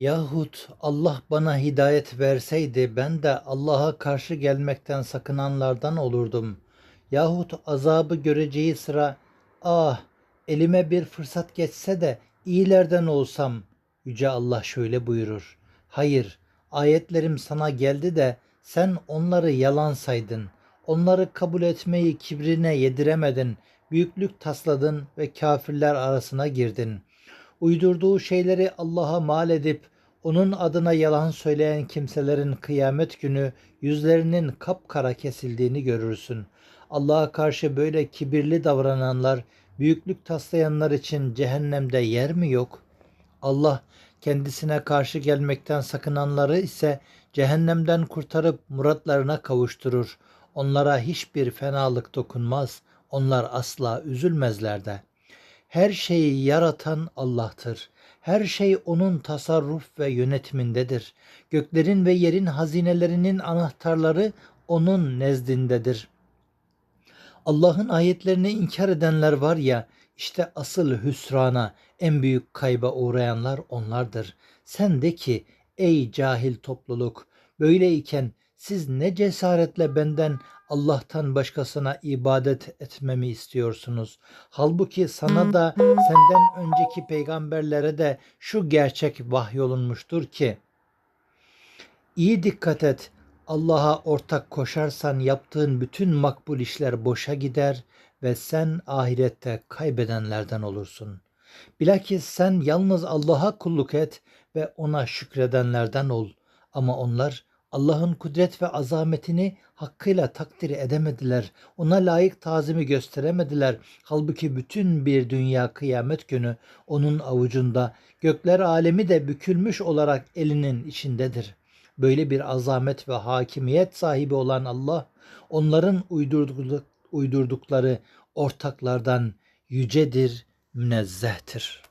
Yahut Allah bana hidayet verseydi ben de Allah'a karşı gelmekten sakınanlardan olurdum. Yahut azabı göreceği sıra ah elime bir fırsat geçse de iyilerden olsam. Yüce Allah şöyle buyurur. Hayır ayetlerim sana geldi de sen onları yalan saydın. Onları kabul etmeyi kibrine yediremedin. Büyüklük tasladın ve kafirler arasına girdin.'' Uydurduğu şeyleri Allah'a mal edip onun adına yalan söyleyen kimselerin kıyamet günü yüzlerinin kapkara kesildiğini görürsün. Allah'a karşı böyle kibirli davrananlar, büyüklük taslayanlar için cehennemde yer mi yok? Allah kendisine karşı gelmekten sakınanları ise cehennemden kurtarıp muratlarına kavuşturur. Onlara hiçbir fenalık dokunmaz. Onlar asla üzülmezler de. Her şeyi yaratan Allah'tır. Her şey onun tasarruf ve yönetimindedir. Göklerin ve yerin hazinelerinin anahtarları onun nezdindedir. Allah'ın ayetlerini inkar edenler var ya, işte asıl hüsrana, en büyük kayba uğrayanlar onlardır. Sen de ki, ey cahil topluluk, böyleyken siz ne cesaretle benden Allah'tan başkasına ibadet etmemi istiyorsunuz. Halbuki sana da senden önceki peygamberlere de şu gerçek vahyolunmuştur ki iyi dikkat et. Allah'a ortak koşarsan yaptığın bütün makbul işler boşa gider ve sen ahirette kaybedenlerden olursun. Bilakis sen yalnız Allah'a kulluk et ve ona şükredenlerden ol. Ama onlar Allah'ın kudret ve azametini hakkıyla takdir edemediler. Ona layık tazimi gösteremediler. Halbuki bütün bir dünya kıyamet günü onun avucunda, gökler alemi de bükülmüş olarak elinin içindedir. Böyle bir azamet ve hakimiyet sahibi olan Allah, onların uydurdukları ortaklardan yücedir, münezzehtir.